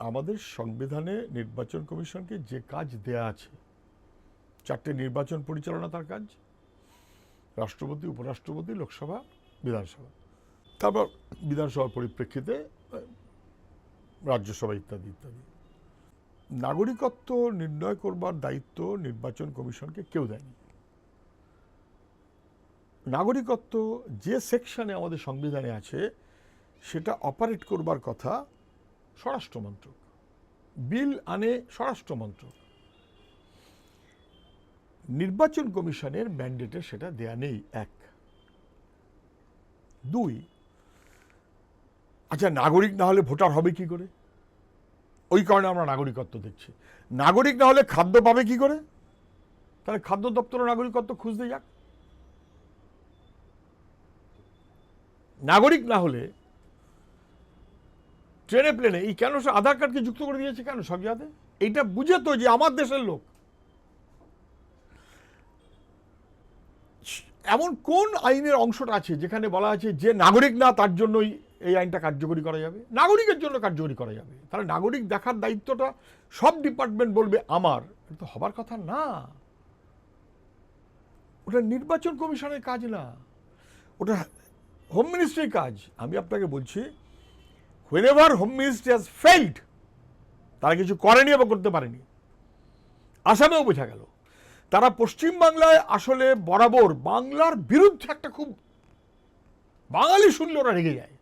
আমাদের সংবিধানে নির্বাচন কমিশনকে যে কাজ দেয়া আছে, চারটে নির্বাচন পরিচালনা তার কাজ, রাষ্ট্রপতি, উপরাষ্ট্রপতি, লোকসভা, বিধানসভা। তারপর বিধানসভার পরিপ্রেক্ষিতে, রাজ্যসভা ইত্যাদি ইত্যাদি। নাগরিকত্ব নির্ণয় করবার দায়িত্ব নির্বাচন কমিশনকে কেউ দেয়নি। নাগরিকত্ব যে সেকশনে আমাদের সংবিধানে আছে, সেটা অপারেট করবার কথা স্বরাষ্ট্র মন্ত্রক বিল আনে স্বরাষ্ট্র মন্ত্রক নির্বাচন কমিশনের ম্যান্ডেটে সেটা দেয়া নেই, এক। দুই আচ্ছা নাগরিক না হলে ভোটার হবে কি করে? ওই কারণে আমরা নাগরিকত্ব দেখছি। নাগরিক না হলে খাদ্য পাবে কি করে? তাহলে খাদ্য দপ্তরে নাগরিকত্ব খুঁজতে যাক। নাগরিক না হলে ট্রেনে প্লেনে, এই কেন সে আধার কার্ডকে যুক্ত করে দিয়েছে কেন সব জায়গাতে এইটা বুঝে তো যে আমার দেশের লোক। এমন কোন আইনের অংশটা আছে যেখানে বলা আছে যে নাগরিক না, তার জন্যই এই আইনটা কার্যকরী করা যাবে? নাগরিকের জন্য কার্যকরী করা যাবে। তাহলে নাগরিক দেখার দায়িত্বটা সব ডিপার্টমেন্ট বলবে আমার। এটা তো হবার কথা না। ওটা নির্বাচন কমিশনের কাজ না। ওটা হোম মিনিস্ট্রির কাজ। আমি আপনাকে বলছি whenever home ministry has failed তারা কিছু করেনি এবং করতে পারেনি। আসামেও বোঝা গেল, তারা পশ্চিমবাংলায় আসলে বরাবর বাংলার বিরুদ্ধে একটা খুব বাঙালি শুনলে ওরা রেগে যায়।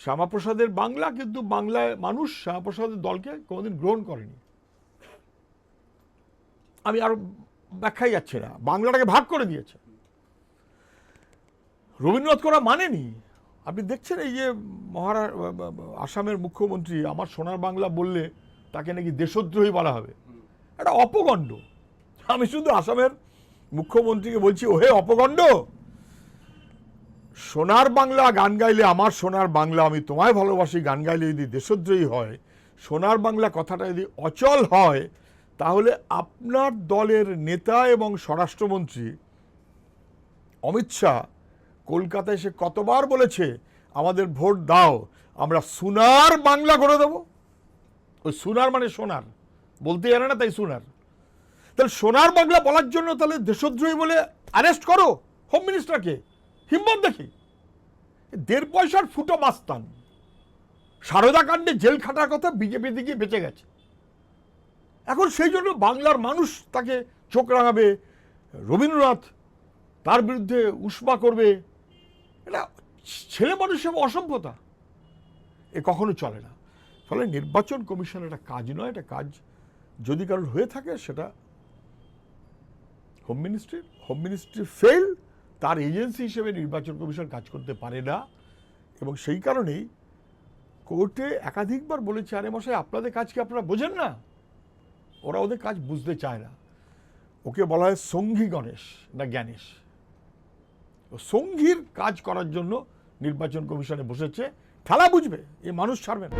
শ্যামাপ্রসাদের বাংলা কিন্তু বাংলায় মানুষ শ্যামাপ্রসাদের দলকে কোনোদিন গ্রহণ করেনি। আমি আরও ব্যাখ্যাই যাচ্ছি না, বাংলাটাকে ভাগ করে দিয়েছে। রবীন্দ্রনাথ করা মানেনি আপনি দেখছেন এই যে মহারা আসামের মুখ্যমন্ত্রী আমার সোনার বাংলা বললে তাকে নাকি দেশদ্রোহী বলা হবে। এটা অপগণ্ড। আমি শুধু আসামের মুখ্যমন্ত্রীকে বলছি, ওহে অপগণ্ড! সোনার বাংলা গান গাইলে আমার সোনার বাংলা, আমি তোমায় ভালোবাসি, গান গাইলে যদি দেশদ্রোহী হয়, সোনার বাংলা কথাটা যদি অচল হয়, তাহলে আপনার দলের নেতা এবং স্বরাষ্ট্রমন্ত্রী অমিত শাহ কলকাতায় সে কতবার বলেছে, আমাদের ভোট দাও, আমরা সোনার বাংলা করে দেবো। ওই সোনার মানে সোনার। বলতে জানে না, তাই সোনার। তাহলে সোনার বাংলা বলার জন্য তাহলে দেশদ্রোহী বলে অ্যারেস্ট করো হোম মিনিস্টারকে হিম্মত দেখি। দেড় পয়সার ফুটো মাস্তান। সারদা কাণ্ডে জেল খাটার কথা বিজেপি দিকে বেঁচে গেছে। এখন সেই জন্য বাংলার মানুষ তাকে চোখ রাঙাবে, রবীন্দ্রনাথ তার বিরুদ্ধে উষ্মা করবে এটা ছেলে মানুষের অসভ্যতা। এ কখনো চলে না। ফলে নির্বাচন কমিশন একটা কাজ নয়, এটা কাজ যদি কারোর হয়ে থাকে সেটা হোম মিনিস্ট্রির হোম মিনিস্ট্রি ফেল তার এজেন্সি হিসেবে নির্বাচন কমিশন কাজ করতে পারে না। এবং সেই কারণেই কোর্টে একাধিকবার বলেছে, আরে মশাই, আপনাদের কাজ কি আপনারা বোঝেন না? ওরা ওদের কাজ বুঝতে চায় না। ওকে বলা হয় সঙ্গী গণেশ না জ্ঞানেশ। ও সঙ্ঘীর কাজ করার জন্য নির্বাচন কমিশনে বসেছে। খেলা বুঝবে এ মানুষ ছাড়বে না।